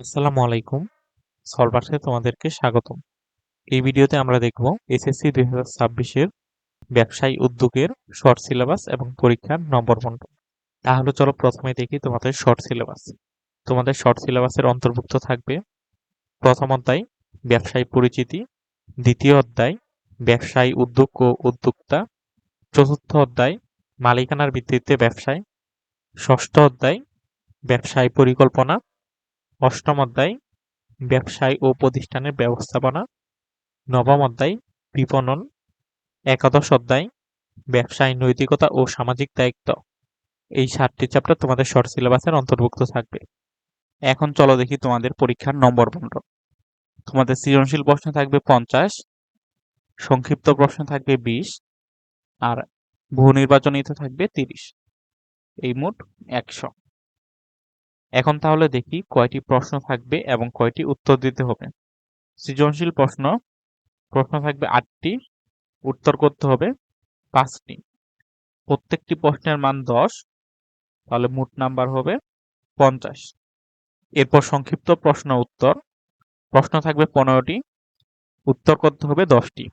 আসসালামু আলাইকুম। সলভার্সে তোমাদেরকে স্বাগতম। এই ভিডিওতে আমরা দেখব এসএসসি দুই হাজার ছাব্বিশের ব্যবসায়ী উদ্যোগের শর্ট সিলেবাস এবং পরীক্ষার নম্বর বন্টন তাহলে চলো প্রথমে দেখি তোমাদের শর্ট সিলেবাস। তোমাদের শর্ট সিলেবাসের অন্তর্ভুক্ত থাকবে প্রথম অধ্যায়, ব্যবসায়ী পরিচিতি। দ্বিতীয় অধ্যায়, ব্যবসায়ী উদ্যোগ ও উদ্যোক্তা। চতুর্থ অধ্যায়, মালিকানার ভিত্তিতে ব্যবসায়। ষষ্ঠ অধ্যায়, ব্যবসায় পরিকল্পনা। অষ্টম অধ্যায়, ব্যবসায় ও প্রতিষ্ঠানের ব্যবস্থাপনা। নবম অধ্যায়, বিপণন। একাদশ অধ্যায়, ব্যবসায় নৈতিকতা ও সামাজিক দায়িত্ব। এই সাতটি চ্যাপ্টার তোমাদের শর্ট সিলেবাসের অন্তর্ভুক্ত থাকবে। এখন চলো দেখি তোমাদের পরীক্ষার নম্বর বন্টন তোমাদের সৃজনশীল প্রশ্ন থাকবে পঞ্চাশ, সংক্ষিপ্ত প্রশ্ন থাকবে বিশ, আর বহু নির্বাচনীতে থাকবে তিরিশ। এই মোট একশো। এখন তাহলে দেখি কয়টি প্রশ্ন থাকবে এবং কয়টি উত্তর দিতে হবে। সৃজনশীল প্রশ্ন প্রশ্ন থাকবে আটটি, উত্তর করতে হবে পাঁচটি। প্রত্যেকটি প্রশ্নের মান দশ, তাহলে মোট নাম্বার হবে পঞ্চাশ। এরপর সংক্ষিপ্ত প্রশ্ন উত্তর, প্রশ্ন থাকবে পনেরোটি, উত্তর করতে হবে দশটি।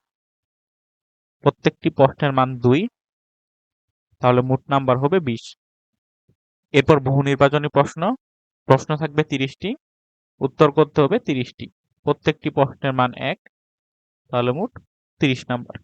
প্রত্যেকটি প্রশ্নের মান দুই, তাহলে মোট নাম্বার হবে বিশ। এরপর বহু নির্বাচনী প্রশ্ন প্রশ্ন থাকবে তিরিশটি, উত্তর করতে হবে তিরিশটি। প্রত্যেকটি প্রশ্নের মান এক, তাহলে মোট তিরিশ নাম্বার।